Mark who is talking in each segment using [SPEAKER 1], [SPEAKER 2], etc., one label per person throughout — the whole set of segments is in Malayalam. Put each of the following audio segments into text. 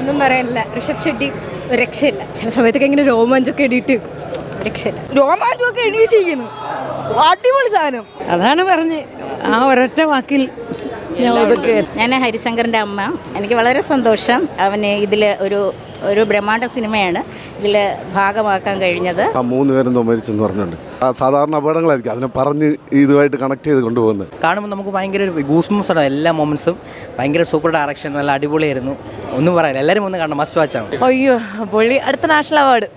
[SPEAKER 1] ഒന്നും പറയാനില്ല. ഋഷഭ് ഷെട്ടി രക്ഷയില്ല. ചില സമയത്തൊക്കെ ഇങ്ങനെ രോമാഞ്ചൊക്കെ ഇടിയിട്ട് രക്ഷയില്ല. രക്ഷയില്ല
[SPEAKER 2] രോമാഞ്ചമൊക്കെ എണീച്ചിരിക്കുന്നു അടിപൊളി സാധനം.
[SPEAKER 3] അതാണ് പറഞ്ഞ് ആ ഒരൊറ്റ വാക്കിൽ ഞാൻ
[SPEAKER 4] ഹരിശങ്കറിന്റെ അമ്മ. എനിക്ക് വളരെ സന്തോഷം അവന് ഇതിൽ ഒരു ഒരു ബ്രഹ്മാണ്ട സിനിമയാണ് ഇതിൽ ഭാഗമാക്കാൻ കഴിഞ്ഞത്.
[SPEAKER 5] ആ മൂന്ന് പേരും മരിച്ചെന്ന് പറഞ്ഞുണ്ട്. ആ സാധാരണ അപകടങ്ങളായിരിക്കും അതിനെ പറഞ്ഞ് ഇതുമായിട്ട് കണക്ട് ചെയ്ത് കൊണ്ടുപോകുന്നത്.
[SPEAKER 6] കാണുമ്പോൾ നമുക്ക് ഭയങ്കര ഒരു ഗൂസ്മസ് ആണ് എല്ലാ മൊമെന്റ്സും ഭയങ്കര സൂപ്പർ ഡയറക്ഷൻ നല്ല അടിപൊളിയായിരുന്നു. ഒന്നും പറയാനില്ല. എല്ലാവരും ഒന്ന് കാണണം. മസ്റ്റ് വാച്ച് വാച്ചാണ്
[SPEAKER 3] അയ്യോ പൊള്ളി അടുത്ത നാഷണൽ അവാർഡ്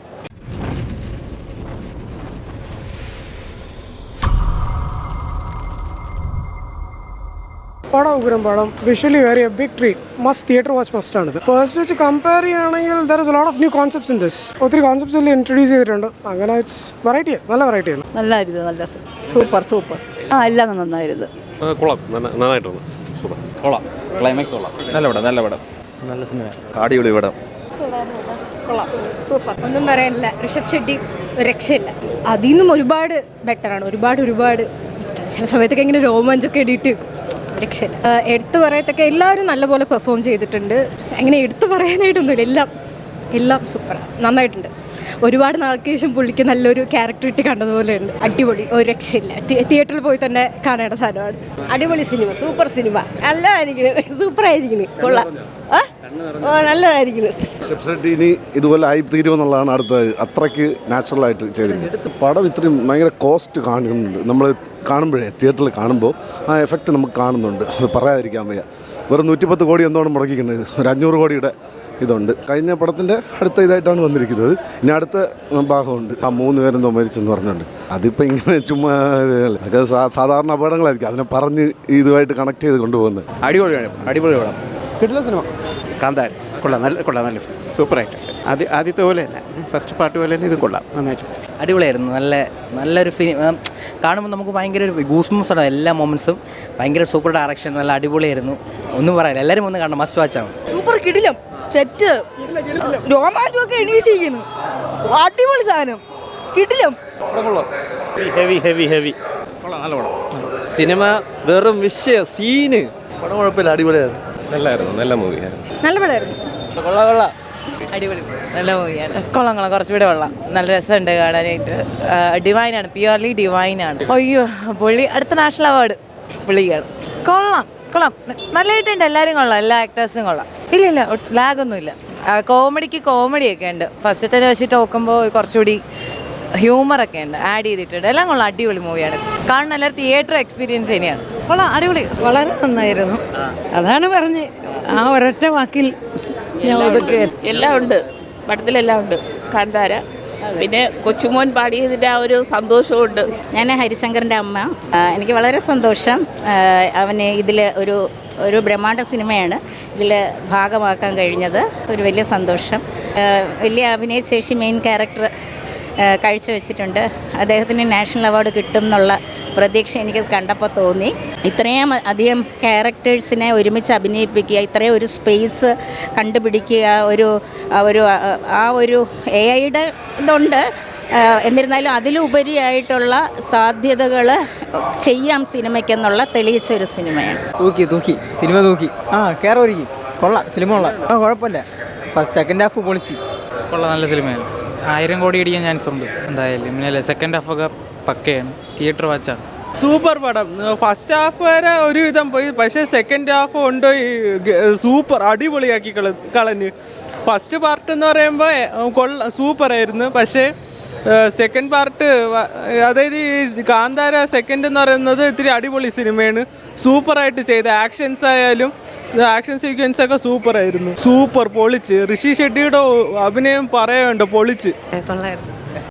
[SPEAKER 7] പടം ഉഗ്രം പടം visually very a big treat must theatre watch must ആണിത്. ഫസ്റ്റ് വെച്ച് കമ്പയർ ചെയ്യുകയാണെങ്കിൽ there is lot of new concepts in this ഒത്തിരി കോൺസെപ്റ്റ്സ് എല്ലാം ഇൻട്രൊഡ്യൂസ് ചെയ്തിട്ടുണ്ട്. അങ്ങനെ ഇറ്റ്സ് വെറൈറ്റി നല്ല വെറൈറ്റിയാണ്
[SPEAKER 3] നല്ലായിരുന്നു നല്ല സൂപ്പർ സൂപ്പർ ആ എല്ലാം നന്നായിരുന്നു.
[SPEAKER 8] കൊള്ളാം. നന്ന- നന്നായിട്ടുണ്ട്. സൂപ്പർ.
[SPEAKER 6] കൊള്ളാം. ക്ലൈമാക്സ് കൊള്ളാം.
[SPEAKER 8] നല്ല പടം നല്ല പടം.
[SPEAKER 6] നല്ല സിനിമ
[SPEAKER 5] അടിപൊളി പടം.
[SPEAKER 1] ഒന്നും പറയാനില്ല. ഋഷഭ് ഷെട്ടി രക്ഷയില്ല. അതിൽ നിന്നും ഒരുപാട് ബെറ്ററാണ് ഒരുപാട് ഒരുപാട്. ചില സമയത്തൊക്കെ ഇങ്ങനെ രോമാഞ്ചൊക്കെ ഇടിയിട്ട്. രക്ഷയില്ല. എടുത്തു പറയത്തൊക്കെ എല്ലാവരും നല്ലപോലെ പെർഫോം ചെയ്തിട്ടുണ്ട്. അങ്ങനെ എടുത്തു പറയാനായിട്ടൊന്നുമില്ല. എല്ലാം എല്ലാം സൂപ്പറാണ് നന്നായിട്ടുണ്ട്. ഒരുപാട് നാൾക്ക് ശേഷം പുള്ളിക്ക് നല്ലൊരു ക്യാരക്ടർ ഇട്ട് കണ്ടതുപോലെയുണ്ട്. അടിപൊളി. ഒരു രക്ഷയില്ല. തിയേറ്ററിൽ പോയി തന്നെ കാണേണ്ട സാധനമാണ്.
[SPEAKER 2] അടിപൊളി സിനിമ സൂപ്പർ സിനിമ നല്ലതായിരിക്കുന്നു സൂപ്പർ ആയിരിക്കുന്നു കൊള്ളാം? ഓ നല്ലതായിരിക്കുന്നു
[SPEAKER 5] ഷെട്ടി ഇനി ഇതുപോലെ ആയി തീരുമെന്നുള്ളതാണ് അടുത്തത് അത്രയ്ക്ക് നാച്ചുറലായിട്ട് ചെയ്തിരിക്കുന്നത്. പടം ഇത്രയും ഭയങ്കര കോസ്റ്റ് കാണുന്നുണ്ട് നമ്മൾ കാണുമ്പോഴേ തിയേറ്ററിൽ കാണുമ്പോൾ ആ എഫക്റ്റ് നമുക്ക് കാണുന്നുണ്ട്. അത് പറയാതിരിക്കാൻ വയ്യ. വെറും നൂറ്റിപ്പത്ത് കോടി എന്തോണം മുടക്കിക്കുന്നത് ഒരു അഞ്ഞൂറ് കോടിയുടെ ഇതുണ്ട്. കഴിഞ്ഞ പടത്തിന്റെ അടുത്ത ഇതായിട്ടാണ് വന്നിരിക്കുന്നത്. ഇനി അടുത്ത ഭാഗമുണ്ട്. ആ മൂന്ന് പേരെന്തോ മരിച്ചെന്ന് പറഞ്ഞുണ്ട്. അതിപ്പോൾ ഇങ്ങനെ ചുമ്മാ അതൊക്കെ സാധാരണ അപകടങ്ങളായിരിക്കും. അതിനെ പറഞ്ഞ് ഇതുമായിട്ട് കണക്ട് ചെയ്ത് കൊണ്ടുപോകുന്നത്.
[SPEAKER 6] അടിപൊളി അടിപൊളി പടം.
[SPEAKER 9] കിട്ടില്ല സിനിമ. കാന്താൻ കൊള്ളാം. നല്ല കൊള്ളാം. നല്ല സൂപ്പറായിട്ട് ആദ്യ ആദ്യത്തെ പോലെ തന്നെ ഫസ്റ്റ് പാർട്ട് പോലെ തന്നെ ഇത് കൊള്ളാം. നന്നായിട്ട്.
[SPEAKER 6] അടിപൊളിയായിരുന്നു. നല്ല നല്ലൊരു ഫിലിം കാണുമ്പോൾ നമുക്ക് ഭയങ്കര ഒരു ഗൂസ്മസ് ആണ് എല്ലാ മൊമെൻസും ഭയങ്കര സൂപ്പർ ഡയറക്ഷൻ നല്ല അടിപൊളിയായിരുന്നു. ഒന്നും പറയാനില്ല എല്ലാവരും ഒന്ന് കാണണം. മസ്റ്റ് വാച്ചാണ്
[SPEAKER 2] സൂപ്പർ കിടിലം. സെറ്റ്. രോമാഞ്ചമൊക്കെ എണീച്ചിരിക്കുന്നു. അടിപൊളി സാധനം. കിടിലം
[SPEAKER 9] ഹെവി ഹെവി ഹെവി
[SPEAKER 8] സിനിമ വെറും വിഷയം സീന്
[SPEAKER 5] പടം കുഴപ്പമില്ല അടിപൊളിയായിരുന്നു.
[SPEAKER 8] നല്ലായിരുന്നു നല്ല മൂവിയായിരുന്നു
[SPEAKER 1] നല്ല പടമായിരുന്നു.
[SPEAKER 6] കൊള്ളാം കൊള്ളാം.
[SPEAKER 3] അടിപൊളി നല്ല മൂവിയാണ് കൊള്ളാം കൊള്ളാം കുറച്ചുകൂടെ കൊള്ളാം. നല്ല രസമുണ്ട് കാണാനായിട്ട്. ഡിവൈനാണ് പ്യുവർലി ഡിവൈനാണ് അയ്യോ പുള്ളി അടുത്ത നാഷണൽ അവാർഡ് പുള്ളിയാണ്. കൊള്ളാം. കൊള്ളാം. നല്ലതായിട്ടുണ്ട് എല്ലാവരും കൊള്ളാം എല്ലാ ആക്ടേഴ്സും കൊള്ളാം. ഇല്ല ഇല്ല ലാഗൊന്നും ഇല്ല കോമഡിക്ക് കോമഡിയൊക്കെ ഉണ്ട്. ഫസ്റ്റത്തെ വെച്ചിട്ട് നോക്കുമ്പോൾ കുറച്ചുകൂടി ഹ്യൂമറൊക്കെ ഉണ്ട്. ആഡ് ചെയ്തിട്ടുണ്ട്. എല്ലാം കൊള്ളാം അടിപൊളി മൂവിയാണ് കാണുന്ന എല്ലാവരും തിയേറ്റർ എക്സ്പീരിയൻസ് തന്നെയാണ്. കൊള്ളാം അടിപൊളി. വളരെ നന്നായിരുന്നു. അതാണ് പറഞ്ഞ് ആ ഒരൊറ്റ വാക്കിൽ ഞാൻ
[SPEAKER 10] എല്ലാം ഉണ്ട്. പടത്തിലെല്ലാം ഉണ്ട്. കാന്താര പിന്നെ കൊച്ചുമോൻ പാടിയതിന്റെ ആ ഒരു സന്തോഷമുണ്ട്
[SPEAKER 4] ഞാൻ ഹരിശങ്കറിന്റെ അമ്മ. എനിക്ക് വളരെ സന്തോഷം. അവന് ഇതിൽ ഒരു ഒരു ബ്രഹ്മാണ്ട സിനിമയാണ് ഇതിൽ ഭാഗമാക്കാൻ കഴിഞ്ഞത്. ഒരു വലിയ സന്തോഷം. വലിയ അഭിനയശേഷി മെയിൻ ക്യാരക്ടർ കാഴ്ചവെച്ചിട്ടുണ്ട്. അദ്ദേഹത്തിന് നാഷണൽ അവാർഡ് കിട്ടും എന്നുള്ള പ്രതീക്ഷ എനിക്ക് കണ്ടപ്പോൾ തോന്നി. ഇത്രയും അധികം ക്യാരക്ടേഴ്സിനെ ഒരുമിച്ച് അഭിനയിപ്പിക്കുക ഇത്രയും ഒരു സ്പേസ് കണ്ടുപിടിക്കുക ഒരു ഒരു ആ- ഒരു എ ഐയുടെ ഇതുണ്ട്. എന്നിരുന്നാലും അതിലുപരിയായിട്ടുള്ള സാധ്യതകൾ ചെയ്യാം സിനിമയ്ക്കെന്നുള്ള തെളിയിച്ച ഒരു സിനിമയാണ്.
[SPEAKER 6] തൂക്കി തൂക്കി. സിനിമ തൂക്കി. ആ കയറി ഒരുക്കി കൊള്ളാം സിനിമ കൊള്ളാം. ആ കുഴപ്പമില്ല. ഫസ്റ്റ് സെക്കൻഡ് ഹാഫ് പൊളിച്ച്.
[SPEAKER 11] കൊള്ളാം നല്ല സിനിമയാണ്. ആയിരം കോടി അടിക്കാൻ ചാൻസ് ഉണ്ട് എന്തായാലും. പിന്നെ സെക്കൻഡ് ഹാഫൊക്കെ പക്കയാണ്. തിയേറ്റർ വാച്ചാണ്
[SPEAKER 2] സൂപ്പർ പടം. ഫസ്റ്റ് ഹാഫ് വരെ ഒരുവിധം പോയി. പക്ഷേ സെക്കൻഡ് ഹാഫ് ഈ സൂപ്പർ അടിപൊളിയാക്കി കള കളഞ്ഞ്. ഫസ്റ്റ് പാർട്ട് എന്ന് പറയുമ്പോൾ കൊള്ള സൂപ്പറായിരുന്നു പക്ഷേ സെക്കൻഡ് പാർട്ട് അതായത് ഈ കാന്താര സെക്കൻഡ് എന്ന് പറയുന്നത് ഇത്തിരി അടിപൊളി സിനിമയാണ്. സൂപ്പറായിട്ട് ചെയ്ത ആക്ഷൻസ് ആയാലും ആക്ഷൻ സീക്വൻസ് ഒക്കെ സൂപ്പർ ആയിരുന്നു. സൂപ്പർ പൊളിച്ച്. ഋഷി ഷെട്ടിയുടെ അഭിനയം പറയാനുണ്ട്? പൊളിച്ച്.